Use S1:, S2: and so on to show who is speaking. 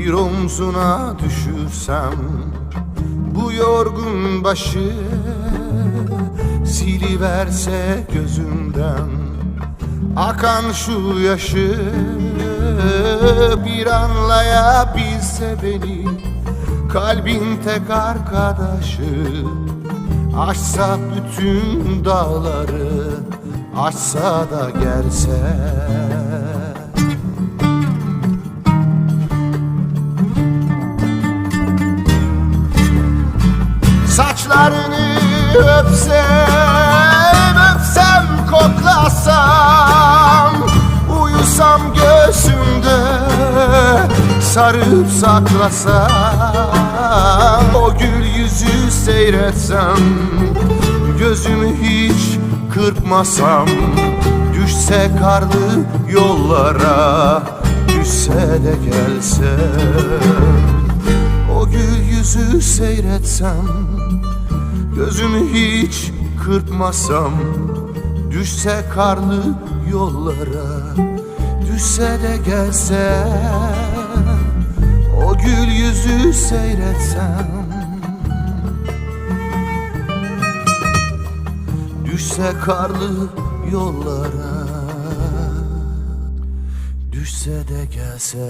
S1: bir omzuna düşürsem Bu yorgun başı siliverse gözümden Akan şu yaşı bir anlayabilse beni Kalbin tek arkadaşı Aşsa bütün dağları Aşsa da gelse Saçlarını öpsem, öpsem koklasam Uyusam göğsümde sarıp saklasam O gül yüzü seyretsem Gözümü hiç kırpmasam Düşse karlı yollara Düşse de gelse. o gül yüzü seyretsem Gözümü hiç kırpmasam Düşse karlı yollara Düşse de gelse O gül yüzü seyretsem Düşse karlı yollara Düşse de gelse